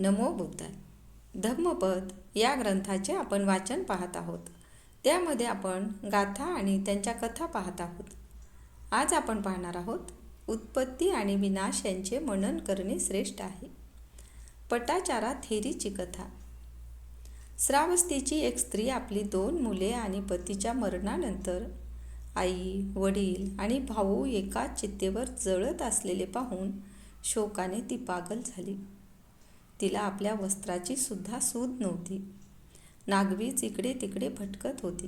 नमो बुद्धाय धम्मपद या ग्रंथाचे आपण वाचन पाहत आहोत. त्यामध्ये आपण गाथा आणि त्यांच्या कथा पाहत आहोत. आज आपण पाहणार आहोत उत्पत्ती आणि विनाश यांचे मनन करणे श्रेष्ठ आहे. पटाचारा थेरीची कथा. श्रावस्तीची एक स्त्री आपली दोन मुले आणि पतीच्या मरणानंतर आई वडील आणि भाऊ एकाच चित्तेवर जळत असलेले पाहून शोकाने ती पागल झाली. तिला आपल्या वस्त्राची सुद्धा सूद नव्हती. नागवीच इकडे तिकडे भटकत होती.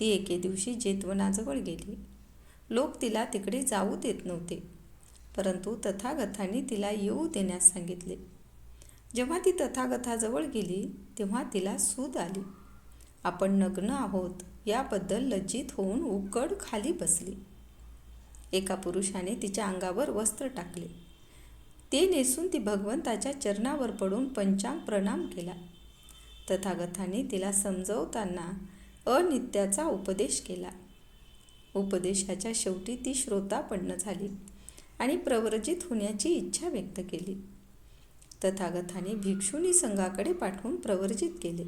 ती एके दिवशी जेतवनाजवळ गेली. लोक तिला तिकडे जाऊ देत नव्हते परंतु तथागथाने तिला येऊ देण्यास सांगितले. जेव्हा ती तथागथाजवळ गेली तेव्हा तिला सूद आली. आपण नग्न आहोत याबद्दल लज्जित होऊन उकड खाली बसली. एका पुरुषाने तिच्या अंगावर वस्त्र टाकले. ते नेसून ती भगवंताच्या चरणावर पडून पंचांग प्रणाम केला. तथागतांनी तिला समजवताना अनित्याचा उपदेश केला. उपदेशाच्या शेवटी ती श्रोतापन्न झाली आणि प्रव्रजित होण्याची इच्छा व्यक्त केली. तथागताने भिक्षुनी संघाकडे पाठवून प्रवर्जित केले.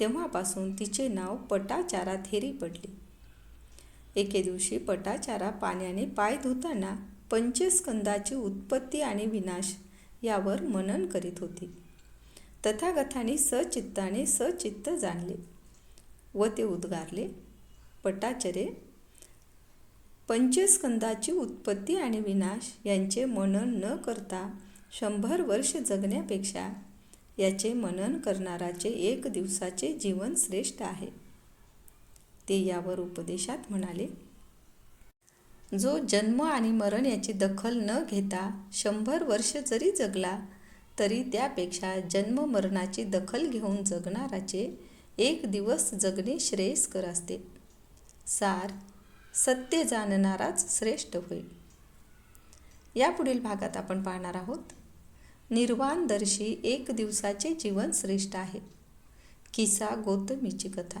तेव्हापासून तिचे नाव पटाचारा थेरी पडले. एके दिवशी पटाचारा पाण्याने पाय धुताना पंचस्कंदाची उत्पत्ती आणि विनाश यावर मनन करीत होती. तथागथाने सचित्ताने सचित्त जाणले व ते उद्गारले पटाचरे पंचस्कंदाची उत्पत्ती आणि विनाश यांचे मनन न करता शंभर वर्ष जगण्यापेक्षा याचे मनन करणाराचे एक दिवसाचे जीवन श्रेष्ठ आहे. ते यावर उपदेशात म्हणाले जो जन्म आणि मरण याची दखल न घेता शंभर वर्ष जरी जगला तरी त्यापेक्षा जन्म मरणाची दखल घेऊन जगणाराचे एक दिवस जगणे श्रेयस्कर असते. सार सत्य जाणणाराच श्रेष्ठ होईल यापुढील भागात आपण पाहणार आहोत निर्वाणदर्शी एक दिवसाचे जीवन श्रेष्ठ आहे. किसा गौतमीची कथा.